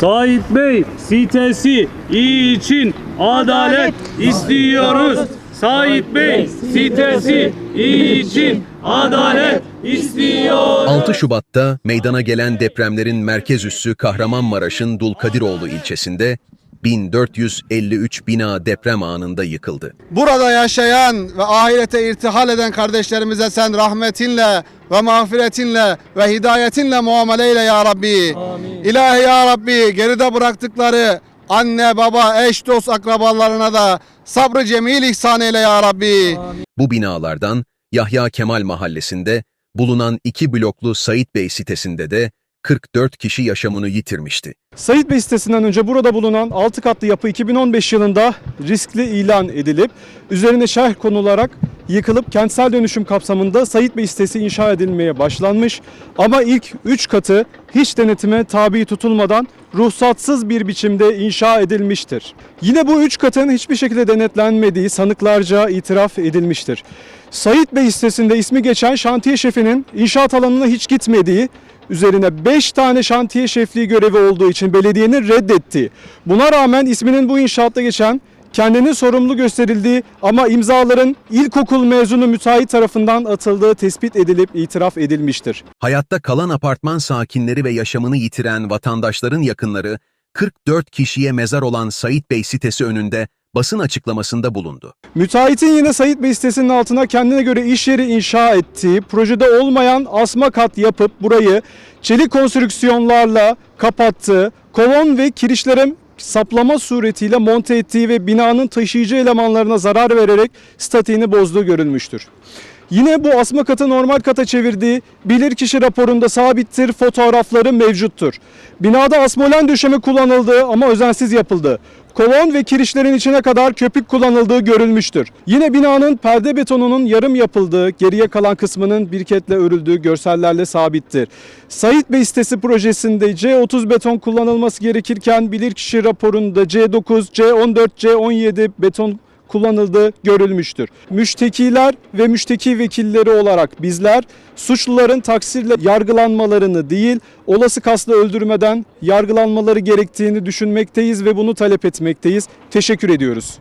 Sait Bey sitesi için adalet istiyoruz. Sait Bey sitesi için adalet istiyoruz. 6 Şubat'ta meydana gelen depremlerin merkez üssü Kahramanmaraş'ın Dulkadiroğlu ilçesinde 1453 bina deprem anında yıkıldı. Burada yaşayan ve ahirete irtihal eden kardeşlerimize sen rahmetinle ve mağfiretinle ve hidayetinle muamele eyle ya Rabbi. İlahi ya Rabbi geride bıraktıkları anne, baba, eş, dost, akrabalarına da sabrı cemil ihsan eyle ya Rabbi. Bu binalardan Yahya Kemal Mahallesi'nde bulunan iki bloklu Sait Bey sitesinde de 44 kişi yaşamını yitirmişti. Sayit Bey sitesinden önce burada bulunan 6 katlı yapı 2015 yılında riskli ilan edilip üzerine şerh konularak yıkılıp kentsel dönüşüm kapsamında Sayit Bey sitesi inşa edilmeye başlanmış. Ama ilk 3 katı hiç denetime tabi tutulmadan ruhsatsız bir biçimde inşa edilmiştir. Yine bu 3 katın hiçbir şekilde denetlenmediği sanıklarca itiraf edilmiştir. Sayit Bey sitesinde ismi geçen şantiye şefinin inşaat alanına hiç gitmediği, üzerine 5 tane şantiye şefliği görevi olduğu için belediyenin reddettiği. Buna rağmen isminin bu inşaatta geçen kendini sorumlu gösterildiği ama imzaların ilkokul mezunu müteahhit tarafından atıldığı tespit edilip itiraf edilmiştir. Hayatta kalan apartman sakinleri ve yaşamını yitiren vatandaşların yakınları 44 kişiye mezar olan Sait Bey sitesi önünde basın açıklamasında bulundu. Müteahhitin yine Sayit Bey sitesinin altına kendine göre iş yeri inşa ettiği, projede olmayan asma kat yapıp burayı çelik konstrüksiyonlarla kapattığı, kolon ve kirişlere saplama suretiyle monte ettiği ve binanın taşıyıcı elemanlarına zarar vererek statiğini bozduğu görülmüştür. Yine bu asma katı normal kata çevirdiği bilirkişi raporunda sabittir fotoğrafları mevcuttur. Binada asmolen döşeme kullanıldığı ama özensiz yapıldı. Kolon ve kirişlerin içine kadar köpük kullanıldığı görülmüştür. Yine binanın perde betonunun yarım yapıldığı, geriye kalan kısmının birketle örüldüğü görsellerle sabittir. Sait Bey sitesi projesinde C30 beton kullanılması gerekirken bilirkişi raporunda C9, C14, C17 beton kullanıldığı görülmüştür. Müştekiler ve müşteki vekilleri olarak bizler suçluların taksirle yargılanmalarını değil, olası kaslı öldürmeden yargılanmaları gerektiğini düşünmekteyiz ve bunu talep etmekteyiz. Teşekkür ediyoruz.